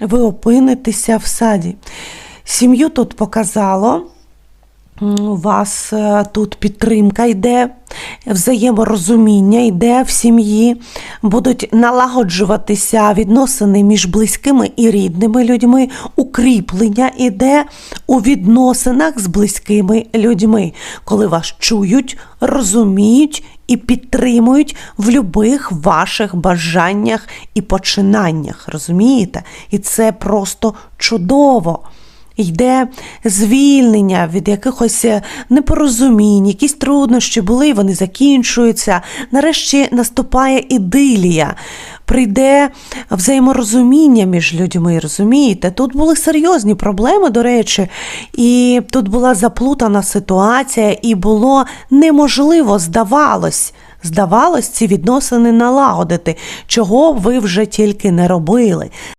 ви опинитеся в саді. Сім'ю тут показало. У вас е, тут підтримка йде, взаєморозуміння йде в сім'ї, будуть налагоджуватися відносини між близькими і рідними людьми, укріплення йде у відносинах з близькими людьми, коли вас чують, розуміють і підтримують в любих ваших бажаннях і починаннях. Розумієте? І це просто чудово йде звільнення від якихось е, непорозумінь, якісь труднощі були, вони закінчуються. Нарешті наступає ідилія. Прийде взаєморозуміння між людьми, розумієте? Тут були серйозні проблеми, до речі, і тут була заплутана ситуація, і було неможливо, здавалось, здавалось, ці відносини налагодити, чого ви вже тільки не робили.